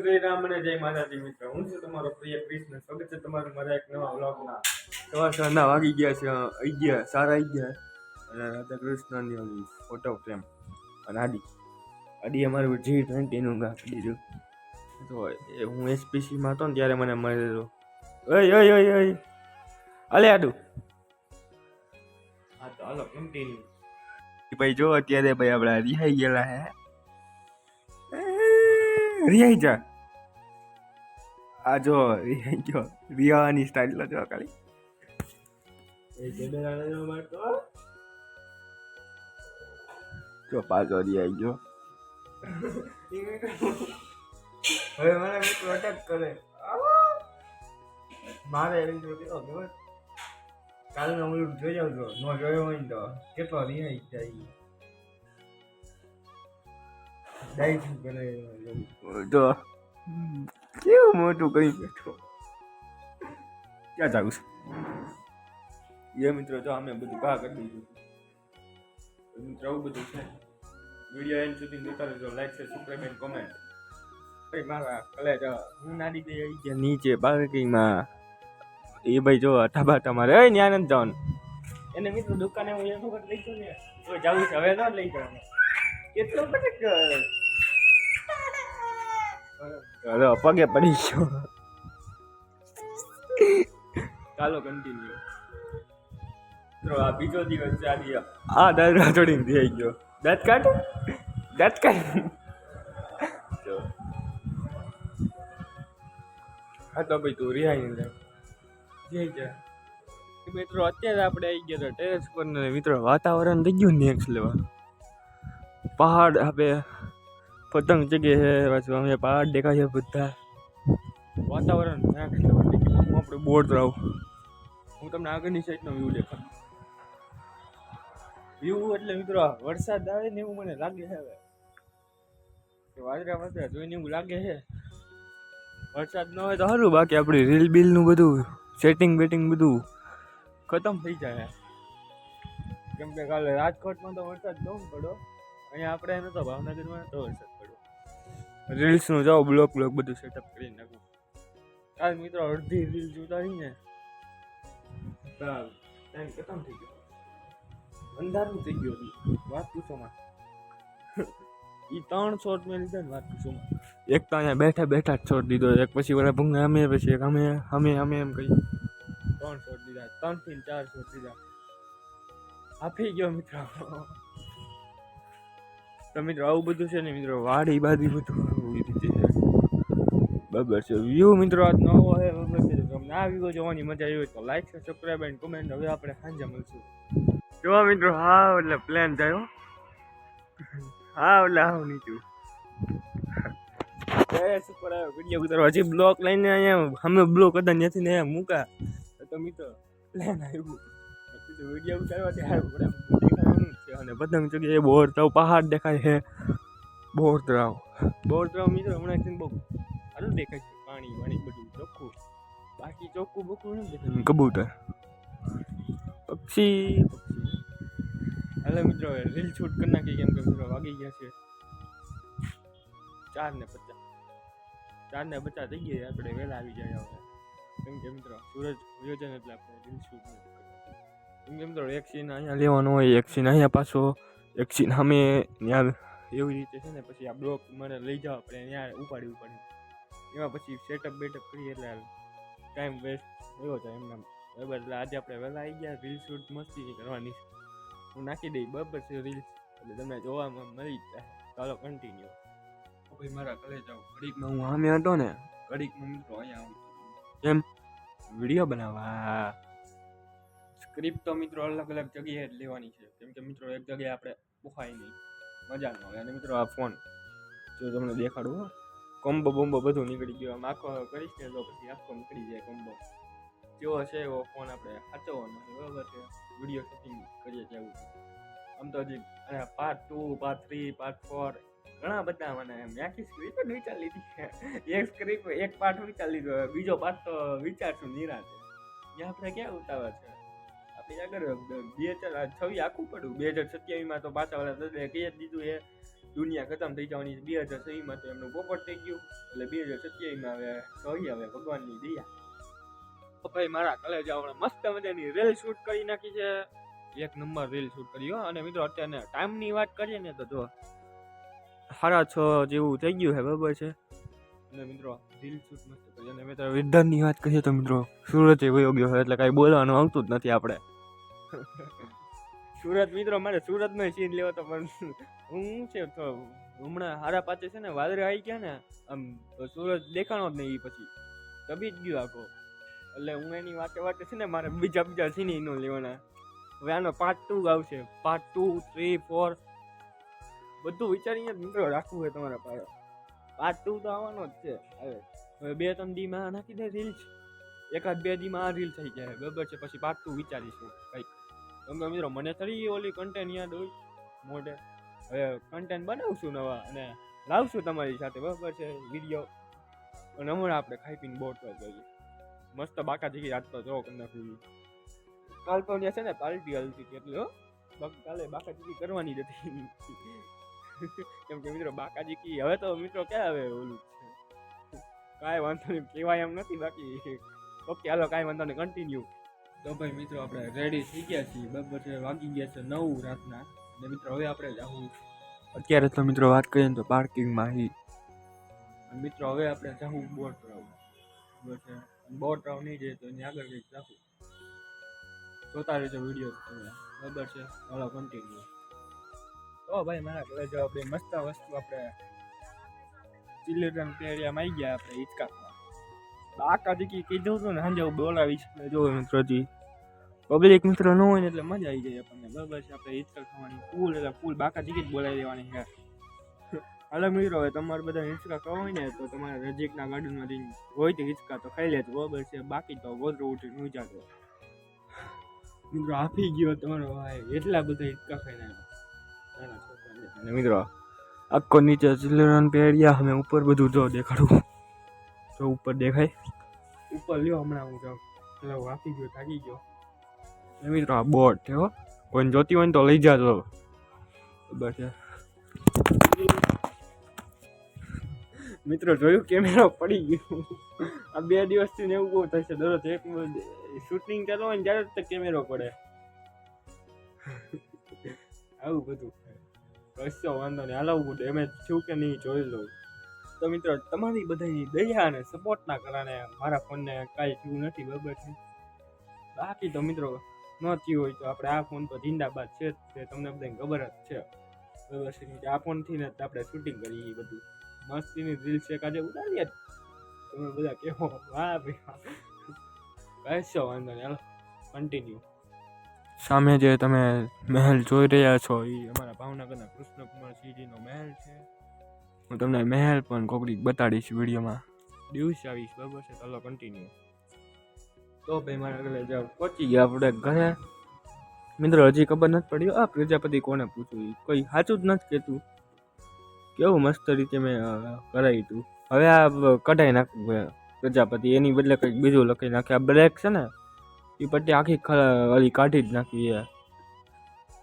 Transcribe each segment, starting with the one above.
શ્રી રામ અને જય માતાજી મિત્ર. હું છું તમારો પ્રિય કૃષ્ણ સ્વાગત છે તમારું મારા એક નવા વ્લોગમાં. સવાર સવારના વાગી ગયા છે આવી ગયા સારા આવી ગયા. અને રાધા કૃષ્ણની ઓલી ફોટો ફ્રેમ અને આડી. આડી અમારું જી ટ્વેન્ટીનું ગાંઠ દીધું તો એ હું એસપીસીમાં હતો ને ત્યારે મને મળેલો. ઓય ઓય ઓય ઓય. અલે આડું. હા તો હાલો કન્ટિન્યુ ભાઈ જો અત્યારે ભાઈ આપણા રિહાઈ ગયેલા હે રિહાઈ જા. આ જો જો ગયો રિહાવાની સ્ટાઇલ જો ખાલી. જો પાછો રિહાઈ ગયો. હવે મને પ્રોટેક્ટ કરે. મારે એવી જો કેવો કાલે કાલનો જોઈ જાઉં હતો નો જોયો હોય તો. કેટલો રિહાઈ જાય. ડાઈટ કરે તો કેવું મોટું કરી બેઠો. ક્યાં જાઉં છું? એ મિત્રો જો અમે બધું ઘા કરી દીધું. મિત્રો આવું બધું છે. વીડિયો એન્ડ સુધી જોતા રહેજો. લાઈક છે સબસ્ક્રાઈબ એન્ડ કોમેન્ટ ભાઈ, મારા કલે જો હું નાની બે આવી ગયા, નીચે પાર્કિંગમાં એ ભાઈ જો ટાબા તમારે એ ન્યા નથી જવાનું. એને મિત્રો દુકાને હું એક વખત લઈ જાઉં ને? તો છે, હવે ન લઈ જવાનું. કેટલો પછી અરે પગે પડી ગયો. ચાલો કન્ટિન્યુ મિત્રો આ બીજો દિવસ ચાલી આ દાદરા ચડીને થઈ ગયો. દાંત કાઢ દાંત કાઢ. હા તો ભાઈ તું રિહાઈ ને જય જા મિત્રો અત્યારે આપણે આવી ગયા હતા ટેરેસ પર મિત્રો વાતાવરણ થઈ ગયું નેક્સ્ટ લેવા પહાડ આપણે પતંગ જગ્યાએ છે, પાછું અમે પહાડ દેખાય છે બધા. વાતાવરણ હું આપણે બોર્ડ રહું. હું તમને આગળની સાઈડનો વ્યૂ દેખાડું. વ્યૂ એટલે મિત્રો વરસાદ આવે ને એવું મને લાગે છે હવે. કે વાદળા વાદળા જોઈને એવું લાગે છે. વરસાદ ન હોય તો સારું બાકી આપણી રીલ બિલનું બધું સેટિંગ બેટિંગ બધું ખતમ થઈ જાય. કેમ કે કાલે રાજકોટમાં તો વરસાદ ન પડ્યો. અહીંયા આપણે નતો ભાવનગરમાં તો વરસાદ પડ્યો. રીલ્સનું જાઓ બ્લોક બ્લોક બધું સેટઅપ કરી નાખું. કાલ મિત્રો અડધી રીલ જોતા રહીને ટાઈમ ખતમ થઈ ગયો. અંધારું થઈ ગયું વાત પૂછોમાં એ ત્રણ શોટ મેં લીધા ને વાત પૂછોમાં એક તો અહીંયા બેઠા બેઠા જ છોડ દીધો એક પછી ઓલા ભૂંગા અમે પછી એક અમે અમે અમે એમ કહી. ત્રણ શોટ દીધા ત્રણથી ચાર શોટ દીધા. આપી ગયો મિત્રો. તો મિત્રો, આવું બધું છે ને મિત્રો, વાડી બાદી બધું બરાબર છે. વ્યૂ મિત્રો, આજ નવો છે બરાબર છે તમને આ વ્યૂ જોવાની મજા આવી હોય તો લાઈક સબસ્ક્રાઈબ એન્ડ કમેન્ટ હવે આપણે સાંજે મળશું. જોવા મિત્રો હા એટલે પ્લાન થયો. હા એટલે આવ નીચું. ઉપર આવ્યો વીડિયો ઉતારવા. હજી બ્લોક લઈને અહીંયા અમે બ્લોક હતા ત્યાંથી ને મૂકા. તો મિત્રો પ્લાન આવ્યું. વીડિયો ઉતારવા જ છે અને પતંગ જગ્યાએ બોર તળાવ પહાડ દેખાય છે. બોર તળાવ બોર તળાવ મિત્રો હમણાં ને બહુ સારું દેખાય છે. પાણી પાણી બધું ચોખ્ખું. બાકી ચોખ્ખું બોખું નથી દેખાય કબૂતર. પક્ષી પક્ષી. મિત્રો રીલ શૂટ કરી નાખી કેમ કે મિત્રો વાગી ગયા છે ચાર ને પચાસ. ચાર ને પચાસ થઈ ગયા આપણે વહેલા આવી જાય હવે. કેમ કે મિત્રો સૂરજ યોજન એટલે આપણે રીલ શૂટ નથી કરતા. કેમ કે મિત્રો એક સીન અહીંયા લેવાનો હોય એકસીન અહીંયા પાછો એક સીન અમે ત્યાં એવી રીતે છે ને પછી આ બ્લોક મને લઈ જાવ આપણે ત્યાં ઉપાડી ઉપાડી એમાં પછી સેટઅપ બેટઅપ કરીએ એટલે ટાઈમ વેસ્ટ એવો છે એમને બરાબર એટલે આજે આપણે વહેલા આવી ગયા રીલ શૂટ મસ્તી કરવાની હું નાખી દઈ બરાબર છે રીલ એટલે તમને જોવામાં મળી જાય. ચાલો કન્ટિન્યુ ભાઈ મારા ઘરે જાઉં ઘડીકમાં હું સામે હતો ને ઘડીકમાં મિત્રો અહીંયા આવું એમ વીડિયો બનાવવા. સ્ક્રિપ્ટ તો મિત્રો અલગ અલગ જગ્યાએ જ લેવાની છે. કેમ કે મિત્રો એક જગ્યાએ આપણે પોખાય નહીં. મજા ન આવે. અને મિત્રો આ ફોન જો તમને દેખાડું હો. કોમ્બો બોમ્બો બધું નીકળી ગયો. આમ આખો કરીશ ને તો પછી આખો નીકળી જાય કોમ્બો. જેવો છે એવો ફોન આપણે સાચવવાનો છે. બરાબર છે? વીડિયો શૂટિંગ કરીએ ત્યાં આમ તો હજી part two part three part four ઘણા બધા મને એમ આખી સ્ક્રિપ્ટ જ વિચાર લીધી એક સ્ક્રિપ્ટ એક પાર્ટ વિચારી લીધો. બીજો પાર્ટ તો વિચારશું નિરાતે. આપણે ક્યાં ઉતાવળ છે? આપણી આખું પડ્યું. બે હજાર સત્યાવીસમાં તો પાછા વાળા કહી જ દીધું એ, દુનિયા ખતમ થઈ જવાની બે હજાર છમાં તો એમનું પોપટ થઈ ગયું. એટલે બે હજાર સત્યાવીસમાં હવે કહી હવે ભગવાનની દયા. ભાઈ મારા કલેજ આપણે મસ્ત મજાની રીલ શૂટ કરી નાખી છે. એક નંબર રીલ શૂટ કરી, હો. અને મિત્રો અત્યારે ટાઈમની વાત કરીએ ને તો જો, સાડા છ જેવું થઈ ગયું છે, બરાબર છે. અને મિત્રો રીલ શૂટ મસ્ત કરીએ અને મિત્રો વિધાનની વાત કરીએ તો મિત્રો, સુરત વયો ગયો એટલે કાંઈ બોલવાનું આવતું જ નથી આપણે. સુરત મિત્રો, મારે સુરતનો સીન લેવો તો પણ હું છે તો હમણાં હારા પાછે છે ને વાદળા આવી ગયા ને, આમ સુરત દેખાણો જ નહીં પછી. તબી જ ગયો આખો. એટલે હું એની વાતે વાતે છે ને મારે બીજા બીજા સીન એનો લેવાના. હવે આનો પાર્ટ ટુ આવશે. પાર્ટ ટુ થ્રી ફોર બધું વિચારીને મિત્રો રાખવું હોય તમારા પાસે પાર્ટ ટુ તો આવવાનો જ છે. હવે હવે બે ત્રણ દીમાં નાખી દે રીલ્સ એકાદ બે દીમાં આ રીલ થઈ જાય. બરાબર છે, પછી પાર્ટ ટુ વિચારીશું. કંઈક તમે મિત્રો, મને થોડી ઓલી કન્ટેન્ટ યાદ હોય, મોઢે. હવે કન્ટેન્ટ બનાવશું નવા અને લાવશું તમારી સાથે, બરાબર છે વીડિયો અને હમણાં આપણે ખાઈ પીને બોટ જઈએ. મસ્ત બાકા જગી યાદ તો જો કરી નાખું કાલ તો છે ને પાર્ટી હલતી હતી એટલે કાલે બાકા ચીકી કરવાની જ હતી. કેમ કે મિત્રો બાકા કી હવે તો મિત્રો ક્યાં હવે ઓલું? કાંઈ વાંધો નહીં, કહેવાય એમ નથી બાકી. ઓકે, હાલો, કાંઈ વાંધો નહીં કન્ટિન્યુ તો ભાઈ મિત્રો આપણે રેડી થઈ ગયા છીએ. બરાબર છે વાગી ગયા છે નવ રાતના. અને મિત્રો હવે આપણે જવું અત્યારે તો મિત્રો વાત કરીએ તો પાર્કિંગમાં હી. મિત્રો હવે આપણે જવું બોટ રાવ છે. બોટ રાવ નહીં જાય તો એની આગળ કંઈક જવું જોતા રહેજો વીડિયો તમે. બરાબર છે. હાલો કન્ટિન્યુ તો ભાઈ મારા ઘરે જો આપણે મસ્ત વસ્તુ આપણે. ચિલ્ડ્રન એરિયામાં આવી ગયા આપણે હિચકામાં આકા દીકી કીધું હતું ને સાંજે બોલાવીશ. એટલે જો મિત્રોજી. પબ્લિક મિત્રો ન હોય ને એટલે મજા આવી જાય આપણને. બરાબર છે, આપણે હિચકા ખાવાની ફૂલ એટલે ફૂલ બાકા દીકી જ બોલાવી દેવાની છે. હાલો મિત્રો, હવે તમારે બધા હિંચકા ખાવા હોય ને તો તમારે નજીકના ગાર્ડનમાંથી હોય તો હિંચકા તો ખાઈ લેજો. બરાબર છે, બાકી તો ગોદરો ઉઠીને ઉજાતો મિત્રો, આપી ગયો તમારો ભાઈ. એટલા બધા હિંચકા છોકરાને. અને મિત્રો, આખો નીચે ચિલ્ડ્રન પહેર્યા. અમે ઉપર બધું જો દેખાડું. જો ઉપર દેખાય. ઉપર લ્યો હમણાં હું જાઉં. એટલે વાપી ગયો થાકી ગયો. એ મિત્રો આ બોટ છે હો. કોઈને જોતી હોય ને તો લઈ જાજો બસ છે. મિત્રો જોયું કેમેરો પડી ગયો. આ બે દિવસથી ને એવું બહુ થશે દરરોજ એક શૂટિંગ ચાલુ હોય ને ત્યારે જ કેમેરો પડે. આવું બધું. કશો વાંધો નહીં. હાલો હું ડેમેજ છું કે નહીં જોઈ લઉં. તો મિત્રો, તમારી બધાની દયા અને સપોર્ટના કારણે મારા ફોનને કાંઈ થયું નથી, બરાબર છે? બાકી તો મિત્રો, ન થયું હોય તો આપણે આ ફોન તો જિંદાબાદ છે જ, તે તમને બધાને ખબર જ છે. બરાબર છે? આ ફોનથી ને આપણે શૂટિંગ કરીએ બધું. મસ્તીની રીલ એક આજે ઉતારીએ તમે બધા કેવો વાહ ભાઈ કશો વાંધો નહીં, હાલો કન્ટિન્યુ સામે જે તમે મહેલ જોઈ રહ્યા છો એ અમારા ભાવનગરના કૃષ્ણકુમારસિંહજીનો મહેલ છે. હું તમને મહેલ પણ કોકડીક બતાડીશ વિડીયોમાં. દિવસ આવીશ, બરાબર છે? ચાલો કન્ટિન્યુ તો ભાઈ, મારા ઘરે જાઓ. પહોંચી ગયા આપણે ઘરે. મિત્રો, હજી ખબર નથી પડી. આ પ્રજાપતિ કોને પૂછ્યું? કોઈ સાચું જ નથી કહેતું. કેવું મસ્ત રીતે મેં કરાવ્યું હતું હવે આ કઢાઈ નાખ્યું પ્રજાપતિ. એની બદલે કંઈક બીજું લખી નાખે. આ બ્લેક છે ને એ પટ્ટી આખી ઓલી કાઢી જ નાખવી છે.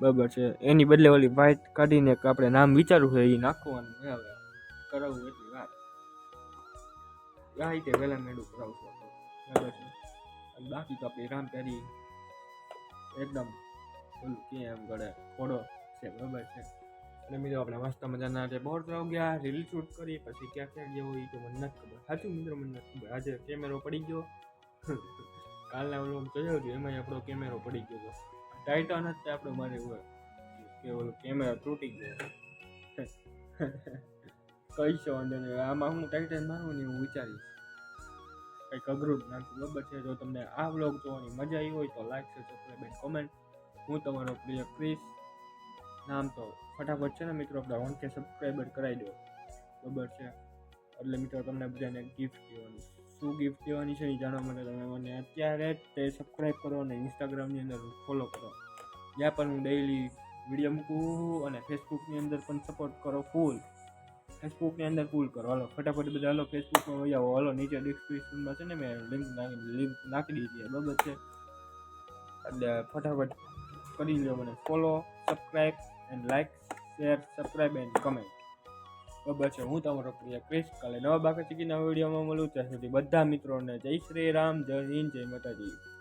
બરાબર છે? એની બદલે ઓલી વ્હાઈટ કાઢીને આપણે નામ વિચારવું છે એ નાખવાનું હવે. કરાવવું એટલી વાત આ રીતે વહેલા મેળું કરાવશું. બરાબર છે બાકી તો આપણી રામ પેરી એકદમ ઓલું કે એમ ગળે ફોડો છે, બરાબર છે. અને મિત્રો, આપણે મસ્ત મજાના જે બોર્ડ રાવ ગયા રીલ શૂટ કરી, પછી ક્યાં ક્યાં ગયો એ તો મને નથી ખબર. સાચું મિત્રો, મને નથી ખબર. આજે કેમેરો પડી ગયો. કાલના ઓલો જોયો હતો એમાં આપણો કેમેરો પડી ગયો હતો. ટાઇટન જ આપણો, મારે કે ઓલો કેમેરો તૂટી ગયો. છે વાંધો નહીં. આમાં હું ટાઇટન મારું ને હું વિચારીશ. કંઈક અઘરું જ નાખું, બરાબર છે? જો તમને આ વ્લોગ જોવાની મજા આવી હોય તો લાઈક છે સબસ્ક્રાઈબ કોમેન્ટ હું તમારો પ્રિય ક્રિસ. નામ તો ફટાફટ છે ને મિત્રો, આપણે વન કે સબસ્ક્રાઈબર કરાવી દો. બરાબર છે? એટલે મિત્રો, તમને બધાને ગિફ્ટ દેવાની. શું ગિફ્ટ દેવાની છે એ જાણવા માટે તમે મને અત્યારે જ તે સબસ્ક્રાઈબ કરો અને ઇન્સ્ટાગ્રામની અંદર ફોલો કરો. જ્યાં પણ હું ડેઈલી વીડિયો મૂકું અને ફેસબુકની અંદર પણ સપોર્ટ કરો ફૂલ ફેસબુકની અંદર પુલ કરો. હાલો, ફટાફટ બધા હાલો ફેસબુકમાં વહી આવો હાલો, નીચે ડિસ્ક્રિપ્શનમાં છે ને મેં લિંક નાખી લિંક નાખી દીધી બરાબર છે? એટલે ફટાફટ કરી લો મને. Follow subscribe and like share subscribe and comment બરાબર છે? હું તમારો પ્રિય ક્રિશ કાલે નવા બાકી ચીકીના વિડીયોમાં મળું. ત્યાં સુધી બધા મિત્રોને જય શ્રી રામ, જય હિન્દ, જય માતાજી.